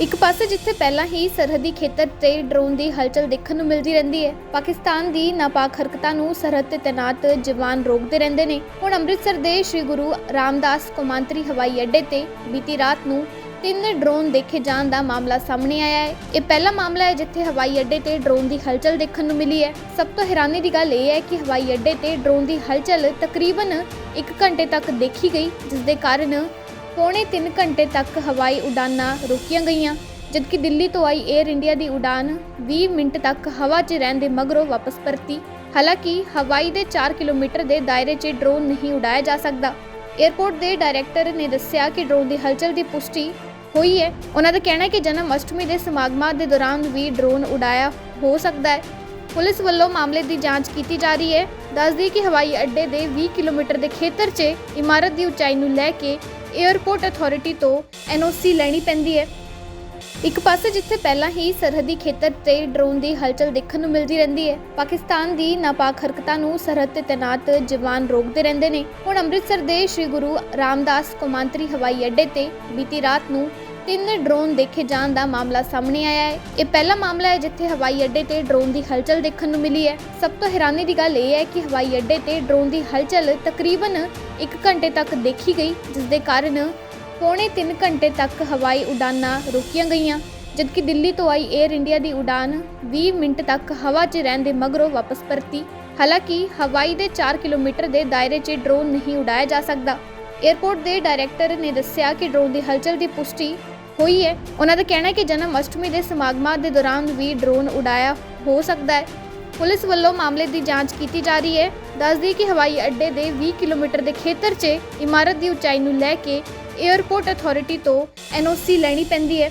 ਇੱਕ ਪਾਸੇ ਜਿੱਥੇ ਪਹਿਲਾਂ ਹੀ ਸਰਹੱਦੀ ਖੇਤਰ ਤੇ ਡਰੋਨ ਦੀ ਹਲਚਲ ਦੇਖਣ ਨੂੰ ਮਿਲਦੀ ਰਹਿੰਦੀ ਹੈ, ਪਾਕਿਸਤਾਨ ਦੀ ਨਾਪਾਕ ਹਰਕਤਾਂ ਨੂੰ ਸਰਹੱਦ ਤੇ ਤੈਨਾਤ ਜਵਾਨ ਰੋਕਦੇ ਰਹਿੰਦੇ ਨੇ। ਹੁਣ ਅੰਮ੍ਰਿਤਸਰ ਦੇ ਸ੍ਰੀ ਗੁਰੂ ਰਾਮਦਾਸ ਕੌਮਾਂਤਰੀ ਹਵਾਈ ਅੱਡੇ ਤੇ ਬੀਤੀ ਰਾਤ ਨੂੰ ਤਿੰਨ ਡਰੋਨ ਦੇਖੇ ਜਾਣ ਦਾ ਮਾਮਲਾ ਸਾਹਮਣੇ ਆਇਆ ਹੈ। ਇਹ ਪਹਿਲਾ ਮਾਮਲਾ ਹੈ ਜਿੱਥੇ ਹਵਾਈ ਅੱਡੇ ਤੇ ਡਰੋਨ ਦੀ ਹਲਚਲ ਦੇਖਣ ਨੂੰ ਮਿਲੀ ਹੈ। ਸਭ ਤੋਂ ਹੈਰਾਨੀ ਦੀ ਗੱਲ ਇਹ ਹੈ ਕਿ ਹਵਾਈ ਅੱਡੇ ਤੇ ਡਰੋਨ ਦੀ ਹਲਚਲ ਤਕਰੀਬਨ 1 ਘੰਟੇ ਤੱਕ ਦੇਖੀ ਗਈ ਜਿਸ ਦੇ ਕਾਰਨ ਪੌਣੇ 3 ਘੰਟੇ ਤੱਕ ਹਵਾਈ ਉਡਾਨਾਂ ਰੋਕੀਆਂ ਗਈਆਂ, ਜਦਕਿ ਦਿੱਲੀ ਤੋਂ ਆਈ 에ਅਰ ਇੰਡੀਆ ਦੀ ਉਡਾਨ 20 ਮਿੰਟ ਤੱਕ ਹਵਾ 'ਚ ਰਹਿਣ ਦੇ ਮਗਰੋਂ ਵਾਪਸ ਪਰਤੀ। ਹਾਲਾਂਕਿ ਹਵਾਈ ਦੇ 4 ਕਿਲੋਮੀਟਰ ਦੇ ਦਾਇਰੇ 'ਚ ਡਰੋਨ ਨਹੀਂ ਉਡਾਇਆ ਜਾ ਸਕਦਾ। 에ਅਰਪੋਰਟ ਦੇ ਡਾਇਰੈਕਟਰ ਨੇ ਦੱਸਿਆ ਕਿ ਡਰੋਨ ਦੀ ਹਲਚਲ ਦੀ ਪੁਸ਼ਟੀ ਹੋਈ ਹੈ। ਉਹਨਾਂ ਦਾ ਕਹਿਣਾ ਹੈ ਕਿ ਜਨਮ ਅਸ਼ਟਮੀ ਦੇ ਸਮਾਗਮਾਂ ਦੇ ਦੌਰਾਨ ਵੀ ਡਰੋਨ ਉਡਾਇਆ ਹੋ ਸਕਦਾ ਹੈ। ਪੁਲਿਸ ਵੱਲੋਂ ਮਾਮਲੇ ਦੀ ਜਾਂਚ ਕੀਤੀ ਜਾ ਰਹੀ ਹੈ। ਦੱਸਦੀ ਕਿ ਹਵਾਈ ਅੱਡੇ ਦੇ 20 ਕਿਲੋਮੀਟਰ ਦੇ ਖੇਤਰ 'ਚ ਇਮਾਰਤ ਦੀ ਉਚਾਈ ਨੂੰ ਲੈ ਕੇ 에ਅਰਪੋਰਟ ਅਥਾਰਟੀ ਤੋਂ ਐਨਓਸੀ ਲੈਣੀ ਪੈਂਦੀ ਹੈ। ਇੱਕ ਪਾਸੇ ਜਿੱਥੇ ਪਹਿਲਾਂ ਹੀ ਸਰਹੱਦੀ ਖੇਤਰ ਤੇ ਡਰੋਨ ਦੀ ਹਲਚਲ ਦੇਖਣ ਨੂੰ ਮਿਲਦੀ ਰਹਿੰਦੀ ਹੈ, ਪਾਕਿਸਤਾਨ ਦੀ ਨਾਪਾਕ ਹਰਕਤਾਂ ਨੂੰ ਸਰਹੱਦ ਤੇ ਤੈਨਾਤ ਜਵਾਨ ਰੋਕਦੇ ਰਹਿੰਦੇ ਨੇ। ਹੁਣ ਅੰਮ੍ਰਿਤਸਰ ਦੇ ਸ੍ਰੀ ਗੁਰੂ ਰਾਮਦਾਸ ਕੌਮਾਂਤਰੀ ਹਵਾਈ ਅੱਡੇ ਤੇ ਬੀਤੀ ਰਾਤ ਨੂੰ ਤਿੰਨ ਡਰੋਨ ਦੇਖੇ ਜਾਣ ਦਾ ਮਾਮਲਾ ਸਾਹਮਣੇ ਆਇਆ ਹੈ। ਇਹ ਪਹਿਲਾ ਮਾਮਲਾ ਹੈ ਜਿੱਥੇ ਹਵਾਈ ਅੱਡੇ ਤੇ ਡਰੋਨ ਦੀ ਹਲਚਲ ਦੇਖਣ ਨੂੰ ਮਿਲੀ ਹੈ। ਸਭ ਤੋਂ ਹੈਰਾਨੀ ਦੀ ਗੱਲ ਇਹ ਹੈ ਕਿ ਹਵਾਈ ਅੱਡੇ ਤੇ ਡਰੋਨ ਦੀ ਹਲਚਲ ਤਕਰੀਬਨ 1 ਘੰਟੇ ਤੱਕ ਦੇਖੀ ਗਈ ਜਿਸ ਦੇ ਕਾਰਨ ਪੌਣੇ 3 ਘੰਟੇ ਤੱਕ ਹਵਾਈ ਉਡਾਨਾਂ ਰੋਕੀਆਂ ਗਈਆਂ, ਜਦਕਿ ਦਿੱਲੀ ਤੋਂ ਆਈ 에ਅਰ ਇੰਡੀਆ ਦੀ ਉਡਾਨ 20 ਮਿੰਟ ਤੱਕ ਹਵਾ 'ਚ ਰਹਿਣ ਦੇ ਮਗਰੋਂ ਵਾਪਸ ਪਰਤੀ। ਹਾਲਾਂਕਿ ਹਵਾਈ ਦੇ 4 ਕਿਲੋਮੀਟਰ ਦੇ ਦਾਇਰੇ 'ਚ ਡਰੋਨ ਨਹੀਂ ਉਡਾਇਆ ਜਾ ਸਕਦਾ। ਏਅਰਪੋਰਟ ਦੇ ਡਾਇਰੈਕਟਰ ਨੇ ਦੱਸਿਆ ਕਿ ਡਰੋਨ ਦੀ ਹਲਚਲ ਦੀ ਪੁਸ਼ਟੀ ਹੋਈ ਹੈ। ਉਹਨਾਂ ਦਾ ਕਹਿਣਾ ਹੈ ਕਿ ਜਨਮ ਅਸ਼ਟਮੀ ਦੇ ਸਮਾਗਮਾਂ ਦੇ ਦੌਰਾਨ ਵੀ ਡਰੋਨ ਉਡਾਇਆ ਹੋ ਸਕਦਾ ਹੈ। ਪੁਲਿਸ ਵੱਲੋਂ ਮਾਮਲੇ ਦੀ ਜਾਂਚ ਕੀਤੀ ਜਾ ਰਹੀ ਹੈ। ਦੱਸਦੀ ਕਿ ਹਵਾਈ ਅੱਡੇ ਦੇ 20 ਕਿਲੋਮੀਟਰ ਦੇ ਖੇਤਰ 'ਚ ਇਮਾਰਤ ਦੀ ਉਚਾਈ ਨੂੰ ਲੈ ਕੇ 에ਅਰਪੋਰਟ ਅਥਾਰਟੀ ਤੋਂ ਐਨਓਸੀ ਲੈਣੀ ਪੈਂਦੀ ਹੈ।